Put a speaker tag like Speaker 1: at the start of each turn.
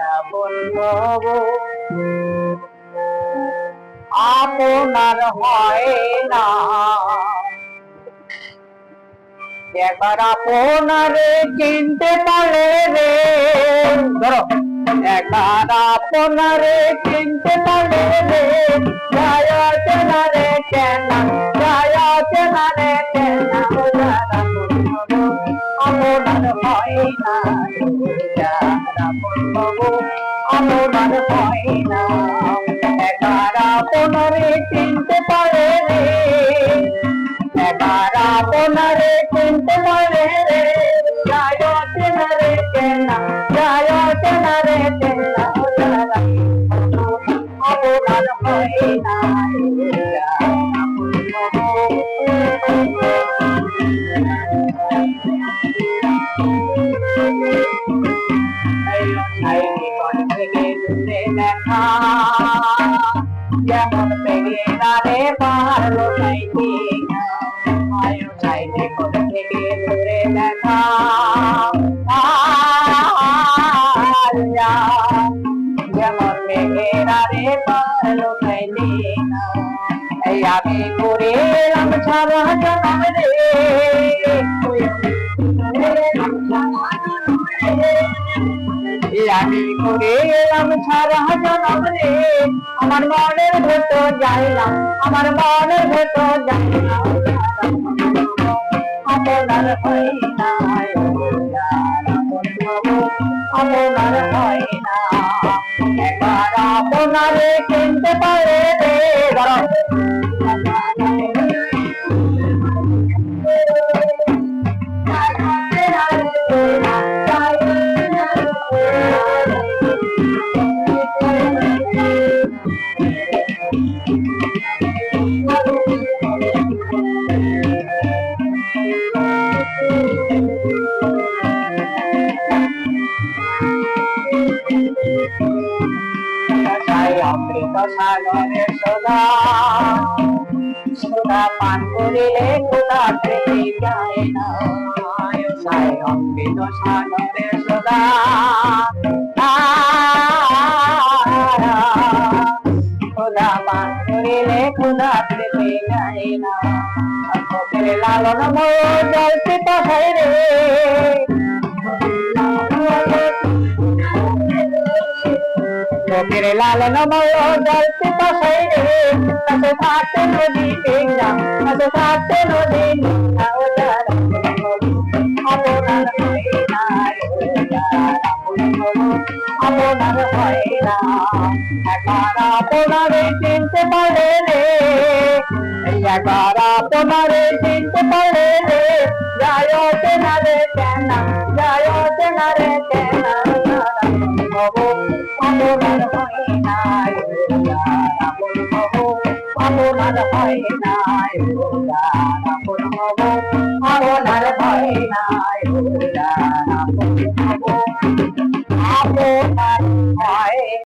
Speaker 1: কেমন আপনার হয় না। একবার আপনারে চিনতে পারে রে। ধরো। একবার আপনারে চিনতে পারে রে। রে কেনা আপনার হয় না যারা বলব হয় না দেখা যেমন পেগেরারে পারল চাইতে আয়ু চাইতে কোন থেকে দূরে দেখা যেমন আমি সারা জনম আমি করে এলাম, সারা জনম রে। আমার মনের ভেতর যাইলাম, আমার মনের ভেতর যাইলাম। আপনার হয় না একবার আপনারে কিনতে পারে রে অমৃত সাগরে সদা সদা পান করিলে খোদা প্রেমে যায় না। তাই অমৃত সাগরে সদা খোদা পান করিলে লালন মোর জলতে পাঠাই চোখের লাল নময় জলতে পাশাই রে। কাছে থাকতে নদী পেঙ্গা কাছে থাকতে নদী আপনার হয় না। আপনার হয় না যায় চেনা রে কেনা। পামনার হয় নাই আপন হব পামনার হয় নাই আপন হব পামনার হয় নাই আপন হব